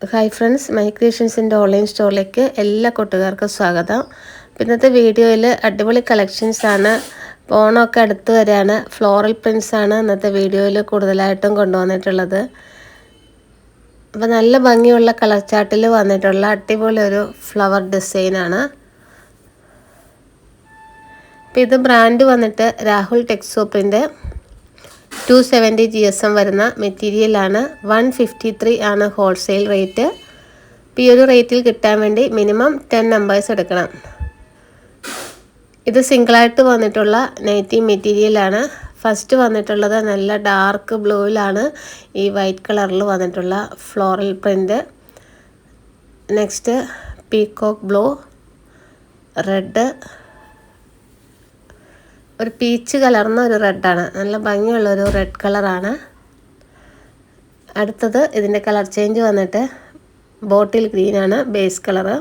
Hi friends my ക്രിയേഷൻസിന്റെ online സ്റ്റോറിലേക്ക് എല്ലാ കൂട്ടുകാർക്കും സ്വാഗതം. ഇന്നത്തെ വീഡിയോയിൽ അടിപൊളി കളക്ഷൻസാണ് ഓണമൊക്കെ അടുത്ത് വരികയാണ് ഫ്ലോറൽ പ്രിൻസ് ആണ് ഇന്നത്തെ വീഡിയോയിൽ കൂടുതലായിട്ടും കൊണ്ടുവന്നിട്ടുള്ളത്. അപ്പോൾ നല്ല ഭംഗിയുള്ള കളർ ചാർട്ടിൽ വന്നിട്ടുള്ള അടിപൊളി ഒരു ഫ്ലവർ ഡിസൈനാണ് അപ്പോൾ ഇത് ബ്രാൻഡ് വന്നിട്ട് Rahul Texo print two seventy G S M വരുന്ന മെറ്റീരിയലാണ് വൺ ഫിഫ്റ്റി ത്രീ ആണ് ഹോൾസെയിൽ റേറ്റ് അപ്പോൾ ഈ ഒരു റേറ്റിൽ കിട്ടാൻ വേണ്ടി മിനിമം ടെൻ നമ്പേഴ്സ് എടുക്കണം. ഇത് സിംഗിളായിട്ട് വന്നിട്ടുള്ള നൈറ്റി മെറ്റീരിയലാണ് ഫസ്റ്റ് വന്നിട്ടുള്ളത് നല്ല ഡാർക്ക് ബ്ലൂവിലാണ് ഈ വൈറ്റ് കളറിൽ വന്നിട്ടുള്ള floral print next peacock blue red ഒരു പീച്ച് കലർന്ന ഒരു റെഡാണ് നല്ല ഭംഗിയുള്ള ഒരു റെഡ് കളറാണ് അടുത്തത് ഇതിന്റെ കളർ ചേഞ്ച് വന്നിട്ട് bottle ഗ്രീനാണ് base colour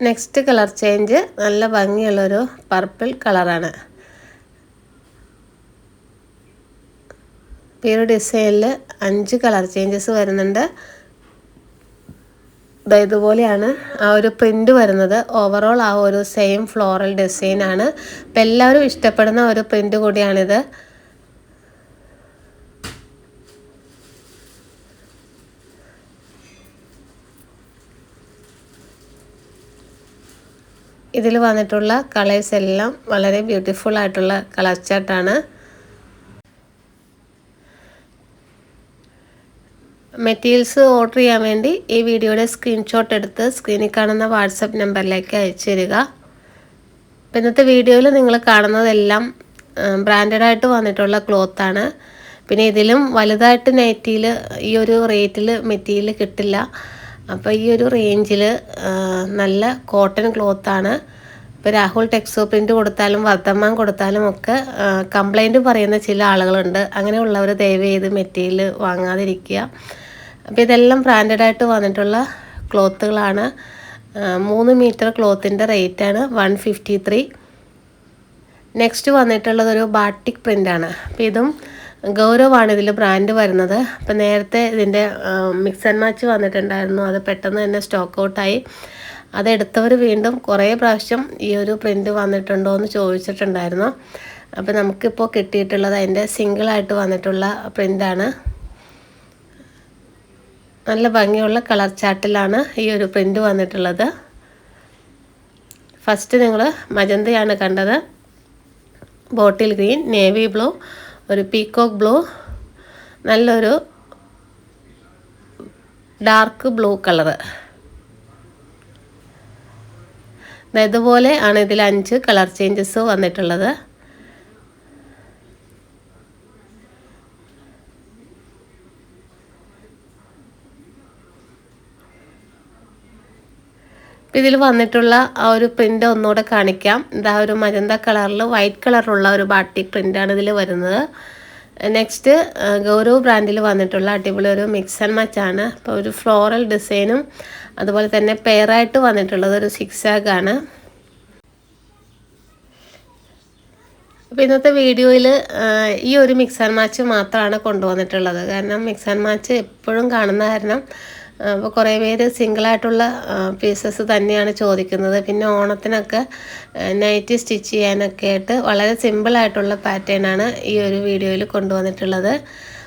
next colour change നല്ല ഭംഗിയുള്ളൊരു പർപ്പിൾ കളറാണ് ഈ ഒരു ഡിസൈനിൽ അഞ്ച് കളർ ചേഞ്ചസ് വരുന്നുണ്ട്. ഇതുപോലെയാണ് ആ ഒരു പ്രിന്റ് വരുന്നത്. ഓവറോൾ ആ ഒരു സെയിം ഫ്ലോറൽ ആണ്. അപ്പം എല്ലാവരും ഇഷ്ടപ്പെടുന്ന ഒരു പ്രിന്റ് കൂടിയാണിത്. ഇതിൽ വന്നിട്ടുള്ള കളേഴ്സ് എല്ലാം വളരെ ബ്യൂട്ടിഫുൾ ആയിട്ടുള്ള കളർ ചാർട്ടാണ് മെറ്റീരിയൽസ് ഓർഡർ ചെയ്യാൻ വേണ്ടി ഈ വീഡിയോയുടെ സ്ക്രീൻഷോട്ട് എടുത്ത് സ്ക്രീനിൽ കാണുന്ന വാട്സപ്പ് നമ്പറിലേക്ക് അയച്ചു തരിക. അപ്പം ഇന്നത്തെ വീഡിയോയിൽ നിങ്ങൾ കാണുന്നതെല്ലാം ബ്രാൻഡഡ് ആയിട്ട് വന്നിട്ടുള്ള ക്ലോത്താണ് പിന്നെ ഇതിലും വലുതായിട്ട് നൈറ്റിയിൽ ഈ ഒരു റേറ്റിൽ മെറ്റീരിയൽ കിട്ടില്ല. അപ്പോൾ ഈ ഒരു റേഞ്ചിൽ നല്ല കോട്ടൺ ക്ലോത്താണ് ഇപ്പോൾ രാഹുൽ ടെക്സോ പ്രിന്റ് കൊടുത്താലും വർദ്ധമാൻ കൊടുത്താലും ഒക്കെ കംപ്ലൈന്റ് പറയുന്ന ചില ആളുകളുണ്ട്. അങ്ങനെയുള്ളവർ ദയവ് ചെയ്ത് മെറ്റീരിയൽ വാങ്ങാതിരിക്കുക. അപ്പോൾ ഇതെല്ലാം ബ്രാൻഡഡ് ആയിട്ട് വന്നിട്ടുള്ള ക്ലോത്തുകളാണ് മൂന്ന് മീറ്റർ ക്ലോത്തിന്റെ റേറ്റാണ് വൺ ഫിഫ്റ്റി ത്രീ നെക്സ്റ്റ് വന്നിട്ടുള്ളത് ഒരു ബാട്ടിക് പ്രിന്റാണ് അപ്പോൾ ഇതും ഗൗരവാണ് ഇതിൽ ബ്രാൻഡ് വരുന്നത്. അപ്പം നേരത്തെ ഇതിന്റെ മിക്സ് ആൻഡ് മാച്ച് വന്നിട്ടുണ്ടായിരുന്നു. അത് പെട്ടെന്ന് തന്നെ സ്റ്റോക്ക് ഔട്ടായി അതെടുത്തവർ വീണ്ടും കുറേ പ്രാവശ്യം ഈ ഒരു പ്രിന്റ് വന്നിട്ടുണ്ടോ എന്ന് ചോദിച്ചിട്ടുണ്ടായിരുന്നു. അപ്പോൾ നമുക്കിപ്പോൾ കിട്ടിയിട്ടുള്ളത് അതിന്റെ സിംഗിളായിട്ട് വന്നിട്ടുള്ള പ്രിന്റാണ് നല്ല ഭംഗിയുള്ള കളർ ചാട്ടിലാണ് ഈ ഒരു പ്രിന്റ് വന്നിട്ടുള്ളത്. ഫസ്റ്റ് നിങ്ങൾ മജന്തയാണ് കണ്ടത്. ബോട്ടിൽ ഗ്രീൻ നേവി ബ്ലൂ ഒരു പീക്കോക്ക് ബ്ലൂ നല്ലൊരു ഡാർക്ക് ബ്ലൂ കളറ് ഇതുപോലെ ആണ് ഇതിൽ അഞ്ച് കളർ ചേഞ്ചസ് വന്നിട്ടുള്ളത്. ഇതിൽ വന്നിട്ടുള്ള ആ ഒരു പ്രിന്റ് ഒന്നുകൂടെ കാണിക്കാം. ഇതാ ഒരു മജന്ത കളറിൽ വൈറ്റ് കളറുള്ള ഒരു ബാട്ടിക് പ്രിന്റാണ് ഇതിൽ വരുന്നത്. നെക്സ്റ്റ് ഗൗരവ് ബ്രാൻഡിൽ വന്നിട്ടുള്ള അടിപൊളി ഒരു മിക്സ് ആൻഡ് മച്ച് ആണ്. അപ്പോൾ ഒരു ഫ്ലോറൽ ഡിസൈനും അതുപോലെ തന്നെ പെയറായിട്ട് വന്നിട്ടുള്ളത് ഒരു സിക്സ് ആണ്. അപ്പോൾ ഇന്നത്തെ വീഡിയോയിൽ ഈ ഒരു മിക്സ് ആൻഡ് മാച്ച് മാത്രമാണ് കൊണ്ടുവന്നിട്ടുള്ളത്. കാരണം മിക്സ് ആൻഡ് മാച്ച് എപ്പോഴും കാണുന്ന കാരണം അപ്പോൾ കുറേ പേര് സിംഗിളായിട്ടുള്ള പീസസ് തന്നെയാണ് ചോദിക്കുന്നത്. പിന്നെ ഓണത്തിനൊക്കെ നൈറ്റ് സ്റ്റിച്ച് ചെയ്യാനൊക്കെ ആയിട്ട് വളരെ സിമ്പിളായിട്ടുള്ള പാറ്റേണാണ് ഈ ഒരു വീഡിയോയിൽ കൊണ്ടുവന്നിട്ടുള്ളത്.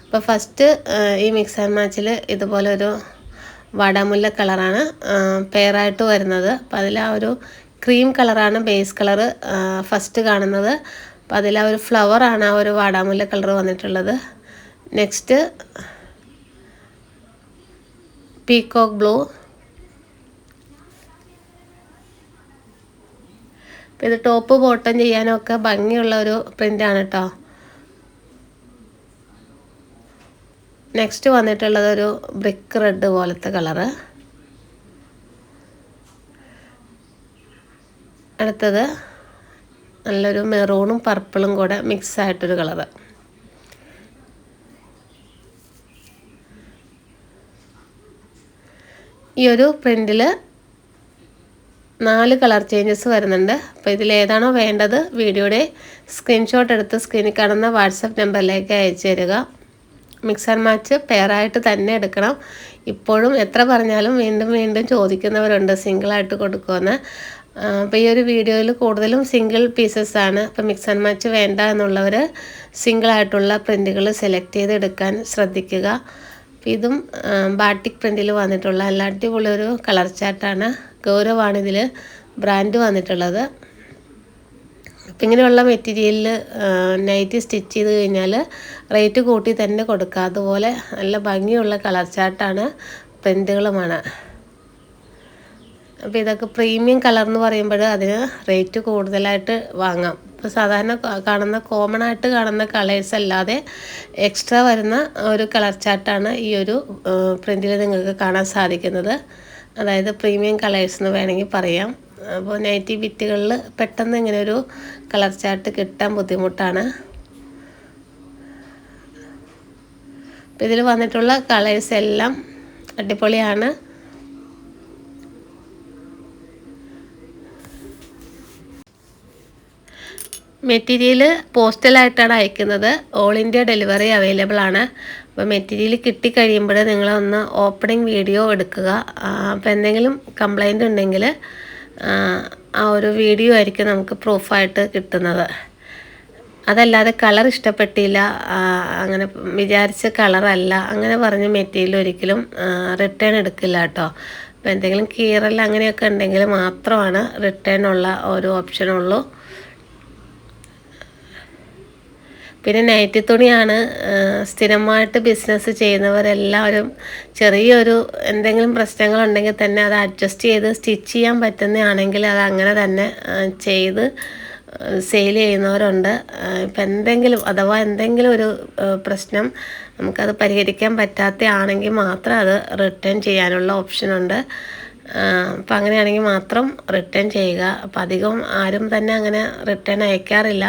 അപ്പോൾ ഫസ്റ്റ് ഈ മിക്സ് ആൻഡ് മാച്ചിൽ ഇതുപോലെ ഒരു വടമുല്ല കളറാണ് പെയറായിട്ട് വരുന്നത്. അപ്പോൾ അതിൽ ആ ഒരു ക്രീം കളറാണ് ബേസ് കളറ് ഫസ്റ്റ് കാണുന്നത്. അപ്പോൾ അതിൽ ആ ഒരു ഫ്ലവറാണ് ആ ഒരു വാടാമുല്ല കളർ വന്നിട്ടുള്ളത്. നെക്സ്റ്റ് പീക്കോക്ക് ബ്ലൂ ഇത് ടോപ്പ് ബോട്ടം ചെയ്യാനൊക്കെ ഭംഗിയുള്ള ഒരു പ്രിന്റാണ് കേട്ടോ നെക്സ്റ്റ് വന്നിട്ടുള്ളത് ഒരു ബ്രിക്ക് റെഡ് പോലത്തെ കളറ് അടുത്തത് നല്ലൊരു മെറൂണും പർപ്പിളും കൂടെ മിക്സ് ആയിട്ടൊരു കളറ് ഈ ഒരു പ്രിന്റിൽ നാല് കളർ ചേഞ്ചസ് വരുന്നുണ്ട്. അപ്പോൾ ഇതിലേതാണോ വേണ്ടത് വീഡിയോയുടെ സ്ക്രീൻഷോട്ട് എടുത്ത് സ്ക്രീനിൽ കാണുന്ന വാട്സപ്പ് നമ്പറിലേക്ക് അയച്ചു തരിക. മിക്സ് ആൻഡ് മാച്ച് പെയറായിട്ട് തന്നെ എടുക്കണം. ഇപ്പോഴും എത്ര പറഞ്ഞാലും വീണ്ടും വീണ്ടും ചോദിക്കുന്നവരുണ്ട് സിംഗിളായിട്ട് കൊടുക്കുമെന്ന്. അപ്പോൾ ഈ ഒരു വീഡിയോയിൽ കൂടുതലും സിംഗിൾ പീസസ് ആണ്. അപ്പോൾ മിക്സ് ആൻഡ് മാച്ച് വേണ്ട എന്നുള്ളവർ സിംഗിളായിട്ടുള്ള പ്രിന്റുകൾ സെലക്ട് ചെയ്ത് എടുക്കാൻ ശ്രദ്ധിക്കുക. ഇതും ബാട്ടിക് പ്രിന്റിൽ വന്നിട്ടുള്ള നല്ല അടിപൊളി ഒരു കളർ ചാർട്ടാണ്. ഗൗരവാണ് ഇതിൽ ബ്രാൻഡ് വന്നിട്ടുള്ളത്. അപ്പം ഇങ്ങനെയുള്ള മെറ്റീരിയലിൽ നൈറ്റി സ്റ്റിച്ച് ചെയ്ത് കഴിഞ്ഞാൽ റേറ്റ് കൂട്ടി തന്നെ കൊടുക്കുക. അതുപോലെ നല്ല ഭംഗിയുള്ള കളർ ചാർട്ടാണ് പ്രിന്റുകളുമാണ് അപ്പോൾ ഇതൊക്കെ പ്രീമിയം കളർ എന്ന് പറയുമ്പോൾ അതിന് റേറ്റ് കൂടുതലായിട്ട് വാങ്ങാം. ഇപ്പോൾ സാധാരണ കാണുന്ന കോമൺ ആയിട്ട് കാണുന്ന കളേഴ്സ് അല്ലാതെ എക്സ്ട്രാ വരുന്ന ഒരു കളർ ചാർട്ടാണ് ഈ ഒരു പ്രിന്റിൽ നിങ്ങൾക്ക് കാണാൻ സാധിക്കുന്നത്. അതായത് പ്രീമിയം കളേഴ്സ് എന്ന് വേണമെങ്കിൽ പറയാം. അപ്പോൾ നൈറ്റി ബിറ്റുകളിൽ പെട്ടെന്ന് ഇങ്ങനെ ഒരു കളർ ചാർട്ട് കിട്ടാൻ ബുദ്ധിമുട്ടാണ്. അപ്പോൾ ഇതിൽ വന്നിട്ടുള്ള കളേഴ്സ് എല്ലാം അടിപൊളിയാണ്. മെറ്റീരിയൽ പോസ്റ്റലായിട്ടാണ് അയക്കുന്നത്. ഓൾ ഇന്ത്യ ഡെലിവറി അവൈലബിൾ ആണ്. അപ്പോൾ മെറ്റീരിയൽ കിട്ടിക്കഴിയുമ്പോൾ നിങ്ങളൊന്ന് ഓപ്പണിംഗ് വീഡിയോ എടുക്കുക. അപ്പോൾ എന്തെങ്കിലും കംപ്ലൈന്റ് ഉണ്ടെങ്കിൽ ആ ഒരു വീഡിയോ ആയിരിക്കും നമുക്ക് പ്രൂഫായിട്ട് കിട്ടുന്നത്. അതല്ലാതെ കളർ ഇഷ്ടപ്പെട്ടില്ല. അങ്ങനെ വിചാരിച്ച കളറല്ല അങ്ങനെ പറഞ്ഞ് മെറ്റീരിയൽ ഒരിക്കലും റിട്ടേൺ എടുക്കില്ല കേട്ടോ. അപ്പോൾ എന്തെങ്കിലും കീറൽ അങ്ങനെയൊക്കെ ഉണ്ടെങ്കിൽ മാത്രമാണ് റിട്ടേൺ ഉള്ള ഒരു ഓപ്ഷനുള്ളൂ പിന്നെ നൈറ്റി തുണിയാണ് സ്ഥിരമായിട്ട് ബിസിനസ് ചെയ്യുന്നവരെല്ലാവരും ചെറിയൊരു എന്തെങ്കിലും പ്രശ്നങ്ങളുണ്ടെങ്കിൽ തന്നെ അത് അഡ്ജസ്റ്റ് ചെയ്ത് സ്റ്റിച്ച് ചെയ്യാൻ പറ്റുന്നതാണെങ്കിൽ അത് അങ്ങനെ തന്നെ ചെയ്ത് സെയിൽ ചെയ്യുന്നവരുണ്ട്. ഇപ്പം എന്തെങ്കിലും അഥവാ എന്തെങ്കിലും ഒരു പ്രശ്നം നമുക്കത് പരിഹരിക്കാൻ പറ്റാത്ത ആണെങ്കിൽ മാത്രം അത് റിട്ടേൺ ചെയ്യാനുള്ള ഓപ്ഷനുണ്ട് അപ്പം അങ്ങനെയാണെങ്കിൽ മാത്രം റിട്ടേൺ ചെയ്യുക. അപ്പം അധികം ആരും തന്നെ അങ്ങനെ റിട്ടേൺ അയക്കാറില്ല.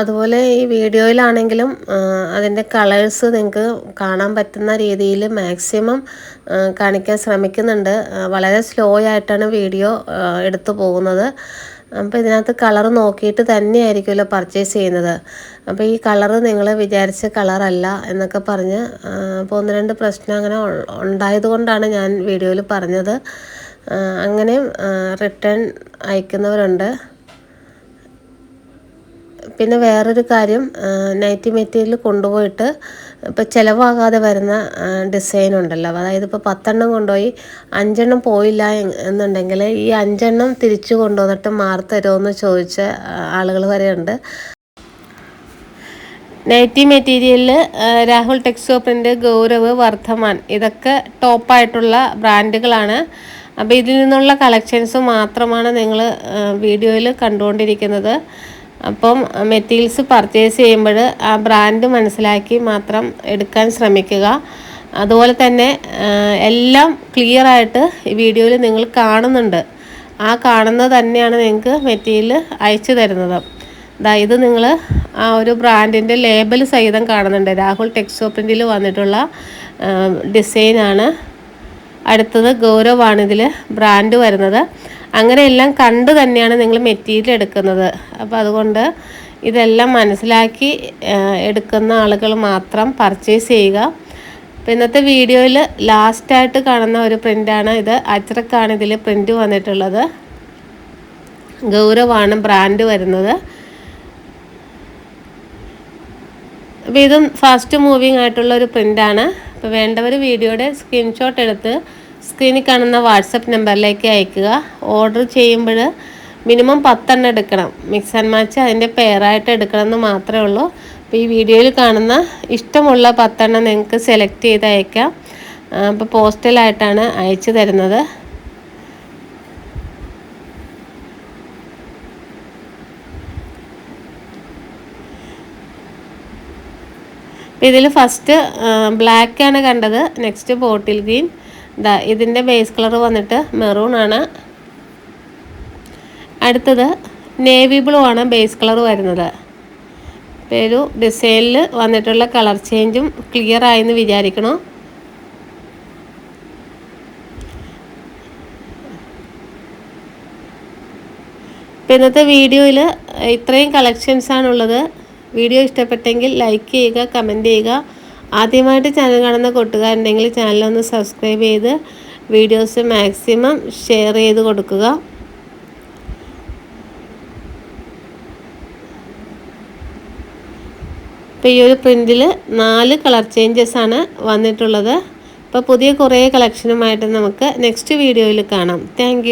അതുപോലെ ഈ വീഡിയോയിലാണെങ്കിലും അതിന്റെ കളേഴ്സ് നിങ്ങൾക്ക് കാണാൻ പറ്റുന്ന രീതിയിൽ മാക്സിമം കാണിക്കാൻ ശ്രമിക്കുന്നുണ്ട്. വളരെ സ്ലോ ആയിട്ടാണ് വീഡിയോ എടുത്തു പോകുന്നത്. അപ്പോൾ ഇതിനകത്ത് കളർ നോക്കിയിട്ട് തന്നെയായിരിക്കുമല്ലോ പർച്ചേസ് ചെയ്യുന്നത്. അപ്പോൾ ഈ കളർ നിങ്ങൾ വിചാരിച്ച കളറല്ല എന്നൊക്കെ പറഞ്ഞ് അപ്പോൾ ഒന്ന് രണ്ട് പ്രശ്നം അങ്ങനെ ഉണ്ടായതുകൊണ്ടാണ് ഞാൻ വീഡിയോയിൽ പറഞ്ഞത്. അങ്ങനെയും റിട്ടേൺ അയക്കുന്നവരുണ്ട്. പിന്നെ വേറൊരു കാര്യം നൈറ്റി മെറ്റീരിയൽ കൊണ്ടുപോയിട്ട് ഇപ്പോൾ ചിലവാകാതെ വരുന്ന ഡിസൈൻ ഉണ്ടല്ലോ. അതായത് ഇപ്പോൾ പത്തെണ്ണം കൊണ്ടുപോയി അഞ്ചെണ്ണം പോയില്ല എന്നുണ്ടെങ്കിൽ ഈ അഞ്ചെണ്ണം തിരിച്ചു കൊണ്ടുവന്നിട്ട് മാറത്തരുമെന്ന് ചോദിച്ച ആളുകൾ വരെയുണ്ട്. നൈറ്റി മെറ്റീരിയലിൽ രാഹുൽ ടെക്സ്റ്റോപ്പിന്റെ ഗൗരവ് വർദ്ധമാൻ. ഇതൊക്കെ ടോപ്പായിട്ടുള്ള ബ്രാൻഡുകളാണ്. അപ്പോൾ ഇതിൽ നിന്നുള്ള കളക്ഷൻസ് മാത്രമാണ് നിങ്ങൾ വീഡിയോയിൽ കണ്ടുകൊണ്ടിരിക്കുന്നത്. അപ്പം മെറ്റീരിയൽസ് പർച്ചേസ് ചെയ്യുമ്പോൾ ആ ബ്രാൻഡ് മനസ്സിലാക്കി മാത്രം എടുക്കാൻ ശ്രമിക്കുക. അതുപോലെ തന്നെ എല്ലാം ക്ലിയർ ആയിട്ട് ഈ വീഡിയോയിൽ നിങ്ങൾ കാണുന്നുണ്ട്. ആ കാണുന്നത് തന്നെയാണ് നിങ്ങൾക്ക് മെറ്റീരിയൽ അയച്ചു തരുന്നത്. ഇത് നിങ്ങൾ ആ ഒരു ബ്രാൻഡിന്റെ ലേബൽ സഹിതം കാണുന്നുണ്ട്. രാഹുൽ ടെക്സോ പ്രിന്റിൽ വന്നിട്ടുള്ള ഡിസൈനാണ് അടുത്തത് ഗൗരവാണ് ഇതിൽ ബ്രാൻഡ് വരുന്നത്. അങ്ങനെയെല്ലാം കണ്ട് തന്നെയാണ് നിങ്ങൾ മെറ്റീരിയൽ എടുക്കുന്നത്. അപ്പോൾ അതുകൊണ്ട് ഇതെല്ലാം മനസ്സിലാക്കി എടുക്കുന്ന ആളുകൾ മാത്രം പർച്ചേസ് ചെയ്യുക. അപ്പോൾ ഇന്നത്തെ വീഡിയോയിൽ ലാസ്റ്റായിട്ട് കാണുന്ന ഒരു പ്രിന്റാണ് ഇത്. അച്ചറക്കാണ് ഇതിൽ പ്രിന്റ് വന്നിട്ടുള്ളത്. ഗൗരവാണ് ബ്രാൻഡ് വരുന്നത്. അപ്പോൾ ഇതും ഫാസ്റ്റ് മൂവിങ് ആയിട്ടുള്ള ഒരു പ്രിന്റാണ് അപ്പോൾ വേണ്ടവർ വീഡിയോയുടെ സ്ക്രീൻഷോട്ട് എടുത്ത് സ്ക്രീനിൽ കാണുന്ന വാട്സപ്പ് നമ്പറിലേക്ക് അയക്കുക. ഓർഡർ ചെയ്യുമ്പോൾ മിനിമം പത്തെണ്ണം എടുക്കണം. മിക്സ് ആൻഡ് മാച്ച് അതിന്റെ പെയറായിട്ട് എടുക്കണം എന്ന് മാത്രമേ ഉള്ളൂ. അപ്പോൾ ഈ വീഡിയോയിൽ കാണുന്ന ഇഷ്ടമുള്ള പത്തെണ്ണം നിങ്ങൾക്ക് സെലക്ട് ചെയ്ത് അയക്കാം. അപ്പോൾ പോസ്റ്റലായിട്ടാണ് അയച്ചു തരുന്നത്. ഇതിൽ ഫസ്റ്റ് ബ്ലാക്കാണ് കണ്ടത്. നെക്സ്റ്റ് ബോട്ടിൽ ഗ്രീൻ ഇതാ ഇതിന്റെ ബേസ് കളർ വന്നിട്ട് മെറൂൺ ആണ്. അടുത്തത് നേവി ബ്ലൂ ആണ് ബേസ് കളർ വരുന്നത്. ഒരു ഡിസൈനിൽ വന്നിട്ടുള്ള കളർ ചേഞ്ചും ക്ലിയർ ആയെന്ന് വിചാരിക്കണം. അപ്പം ഇന്നത്തെ വീഡിയോയിൽ ഇത്രയും കളക്ഷൻസാണുള്ളത് വീഡിയോ ഇഷ്ടപ്പെട്ടെങ്കിൽ ലൈക്ക് ചെയ്യുക കമന്റ് ചെയ്യുക. ആദ്യമായിട്ട് ചാനൽ കാണുന്ന കൂട്ടുകാരുണ്ടെങ്കിൽ ചാനലൊന്ന് സബ്സ്ക്രൈബ് ചെയ്ത് വീഡിയോസ് മാക്സിമം ഷെയർ ചെയ്ത് കൊടുക്കുക. ഇപ്പോൾ ഈ ഒരു പ്രിന്റിൽ നാല് കളർ ചേഞ്ചസ് ആണ് വന്നിട്ടുള്ളത്. അപ്പോൾ പുതിയ കുറേ കളക്ഷനുമായിട്ട് നമുക്ക് നെക്സ്റ്റ് വീഡിയോയിൽ കാണാം. താങ്ക്